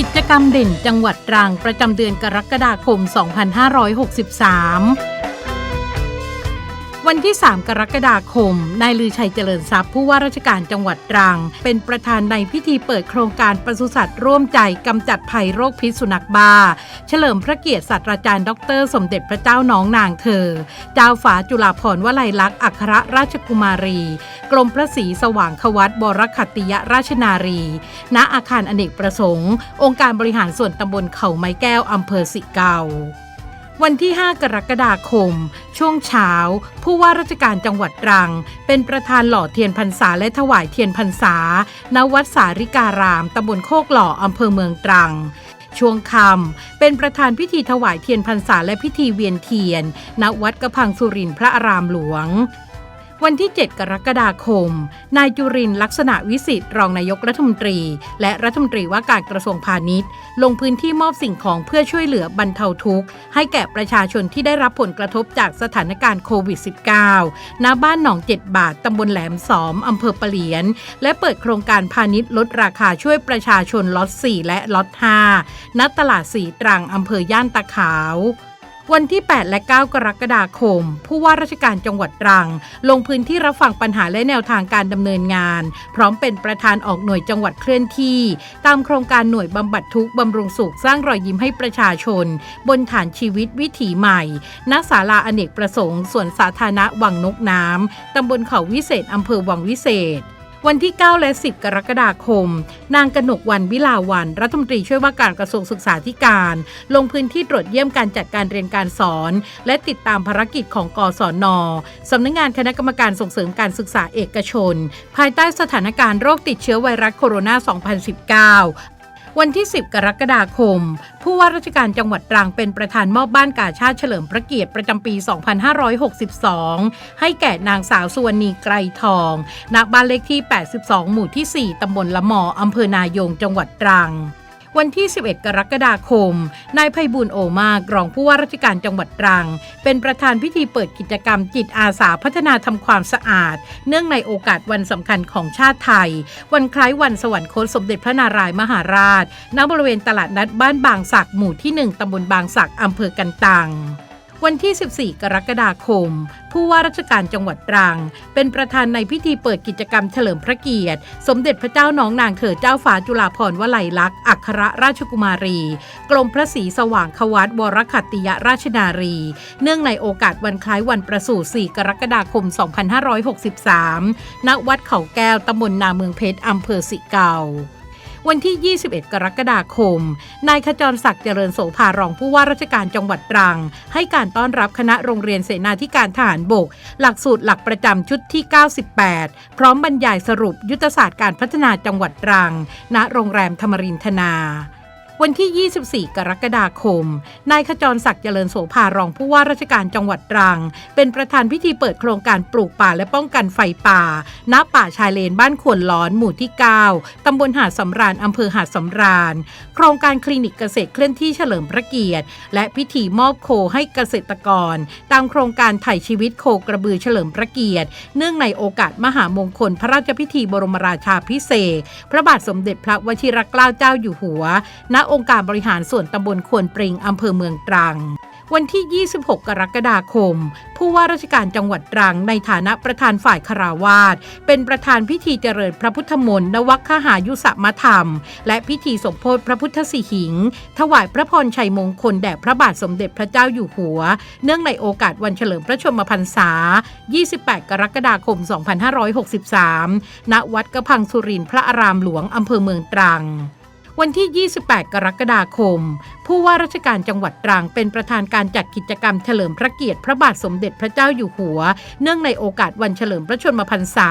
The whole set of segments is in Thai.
กิจกรรมเด่นจังหวัดตรังประจำเดือนกรกฎาคม 2563 วันที่ 3 กรกฎาคม นายลือชัยเจริญทรัพย์ผู้ว่าราชการจังหวัดตรัง เป็นประธานในพิธีเปิดโครงการปศุสัตว์ร่วมใจกำจัดภัยโรคพิษสุนัขบ้า เฉลิมพระเกียรติศาสตราจารย์ดอกเตอรสมเด็จพระเจ้าน้องนางเธอ เจ้าฝาจุฬาภรวลัยลักษณ์อัครราชกุมารี กรมพระศรีสว่างควัตบรคัตติยราชนารี ณอาคารอเนกประสงค์ องค์การบริหารส่วนตำบลเขาไม้แก้วอำเภอสิเกา วันที่ 5 กรกฎาคม ช่วงเช้า ผู้ว่าราชการจังหวัดตรัง เป็นประธานหล่อเทียนพรรษาและถวายเทียนพรรษา ณ วัดสาริการามตำบลโคกหล่ออำเภอเมืองตรังช่วงค่ำเป็นประธานพิธีถวายเทียนพรรษาและพิธีเวียนเทียน ณ วัดกระพังสุรินทร์พระอารามหลวง วันที่ 7 กรกฎาคม นายจุรินลักษณะวิสิทธิ์รองนายกรัฐมนตรี และรัฐมนตรีว่าการกระทรวงพาณิชย์ ลงพื้นที่มอบสิ่งของเพื่อช่วยเหลือบรรเทาทุกข์ ให้แก่ประชาชนที่ได้รับผลกระทบจากสถานการณ์โควิด -19 ณบ้านหนอง7บาทตำบลแหลมสอมอำเภอปะเหลียน และเปิดโครงการพาณิชย์ลดราคาช่วยประชาชนล็อต4และล็อต5ณตลาดสีตรังอำเภอย่านตาขาว วันที่ 8 และ 9 กรกฎาคม ผู้ว่าราชการจังหวัดตรัง ลงพื้นที่รับฟังปัญหาและแนวทางการดำเนินงาน พร้อมเป็นประธานออกหน่วยจังหวัดเคลื่อนที่ ตามโครงการหน่วยบำบัดทุกข์บำรุงสุขสร้างรอยยิ้มให้ประชาชน บนฐานชีวิตวิถีใหม่ณศาลาอเนกประสงค์สวนสาธารณะวังนกน้ำตำบลเขาวิเศษอำเภอวังวิเศษ วันที่ 9 และ 10 กรกฎาคม นางกนกวันวิลาวันรัฐมนตรีช่วยว่าการกระทรวงศึกษาธิการ ลงพื้นที่ตรวจเยี่ยมการจัดการเรียนการสอน และติดตามภารกิจของกศนสำนักงานคณะกรรมการส่งเสริมการศึกษาเอกชน ภายใต้สถานการณ์โรคติดเชื้อไวรัสโคโรนา 2019 วันที่ 10 กรกฎาคม ผู้ว่าราชการจังหวัดตรังเป็นประธานมอบบ้านกาชาติเฉลิมพระเกียรติประจำปี 2562 ให้แก่นางสาวสุวรรณีไกรทอง ณ บ้านเลขที่ 82 หมู่ที่ 4 ตำบลละหมออำเภอนายง จังหวัดตรัง วันที่ 11 กรกฎาคม นายไพบุญโอมากรองผู้ว่าราชการจังหวัดตรัง เป็นประธานพิธีเปิดกิจกรรมจิตอาสาพัฒนาทำความสะอาด เนื่องในโอกาสวันสำคัญของชาติไทย วันคล้ายวันสวรรคตสมเด็จพระนารายมหาราช ณ บริเวณตลาดนัดบ้านบางสักหมู่ที่ 1ตำบลบางสักอำเภอกันตัง วันที่ 14 กรกฎาคม ผู้ว่าราชการจังหวัดตรัง เป็นประธานในพิธีเปิดกิจกรรมเฉลิมพระเกียรติ สมเด็จพระเจ้าน้องนางเธอเจ้าฟ้าจุฬาภรณ์วลัยลักษณ์อัครราชกุมารี กรมพระศรีสว่างควัตวรคัตติยราชนารี เนื่องในโอกาสวันคล้ายวันประสูติ4กรกฎาคม 2563 ณ วัดเขาแก้วตำบลนาเมืองเพชรอำเภอสิเกา วันที่ 21 กรกฎาคม นายขจรศักดิ์เจริญโสภารองผู้ว่าราชการจังหวัดตรัง ให้การต้อนรับคณะโรงเรียนเสนาธิการทหารบก หลักสูตรหลักประจำชุดที่ 98 พร้อมบรรยายสรุปยุทธศาสตร์การพัฒนาจังหวัดตรัง ณ โรงแรมธรรมรินทนา วันที่ 24 กรกฎาคม นายขจรศักดิ์เจริญโสภารองผู้ว่าราชการจังหวัดตรัง เป็นประธานพิธีเปิดโครงการปลูกป่าและป้องกันไฟป่า ณ ป่าชายเลนบ้านขวนล้อนหมู่ที่ 9 ตำบลหาดสำราญอำเภอหาดสำราญ โครงการคลินิกเกษตรเคลื่อนที่เฉลิมพระเกียรติ และพิธีมอบโคให้เกษตรกร ตามโครงการไถ่ชีวิตโคกระบือเฉลิมพระเกียรติ เนื่องในโอกาสมหามงคลพระราชพิธีบรมราชาพิเศษ พระบาทสมเด็จพระวชิรเกล้าเจ้าอยู่หัว ณองค์การบริหารส่วนตำบลควนปริงอำเภอเมืองตรัง วันที่ 26 กรกฎาคม ผู้ว่าราชการจังหวัดตรังในฐานะประธานฝ่ายคาราวาสเป็นประธานพิธีเจริญพระพุทธมนต์นวัคคหายุสมธรรม และพิธีสมโพธิพระพุทธสิหิง ถวายพระพรชัยมงคลแด่พระบาทสมเด็จพระเจ้าอยู่หัว เนื่องในโอกาสวันเฉลิมพระชนมพรรษา 28 กรกฎาคม 2563 ณ วัดกระพังสุรินทร์พระอารามหลวงอำเภอเมืองตรัง วันที่ 28 กรกฎาคม ผู้ว่าราชการจังหวัดตรังเป็นประธานการจัดกิจกรรมเฉลิมพระเกียรติพระบาทสมเด็จพระเจ้าอยู่หัว เนื่องในโอกาสวันเฉลิมพระชนมพรรษา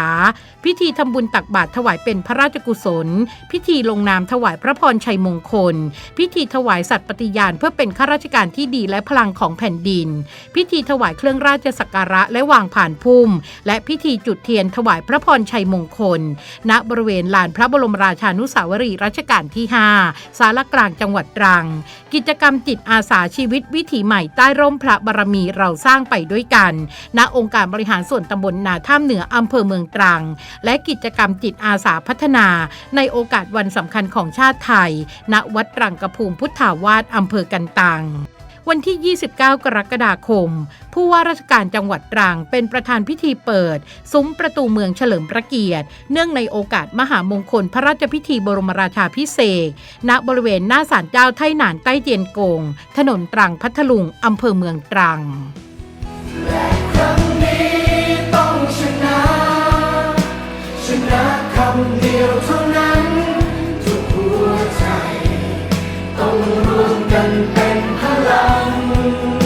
พิธีทำบุญตักบาตรถวายเป็นพระราชกุศล พิธีลงนามถวายพระพรชัยมงคล พิธีถวายสัตย์ปฏิญาณเพื่อเป็นข้าราชการที่ดีและพลังของแผ่นดิน พิธีถวายเครื่องราชสักการะและวางผ่านพุ่ม และพิธีจุดเทียนถวายพระพรชัยมงคล ณบริเวณลานพระบรมราชานุสาวรีย์รัชกาลที่5สารกลางจังหวัดตรัง กิจกรรมจิตอาสาชีวิตวิถีใหม่ใต้ร่มพระบารมีเราสร้างไปด้วยกัน ณองค์การบริหารส่วนตำบลนาท่ามเหนืออำเภอเมืองตรัง และกิจกรรมจิตอาสาพัฒนา ในโอกาสวันสำคัญของชาติไทย ณวัดตรังกระพูมพุทธาวาสอำเภอกันตัง วันที่ 29 กรกฎาคม ผู้ว่าราชการจังหวัดตรังเป็นประธานพิธีเปิด ซุ้มประตูเมืองเฉลิมพระเกียรติ เนื่องในโอกาสมหามงคลพระราชพิธีบรมราชาพิเศษ ณบริเวณหน้าศาลเจ้าไทหนานใต้เจียนกง ถนนตรังพัทลุงอำเภอเมืองตรัง รวมกันเป็นพลัง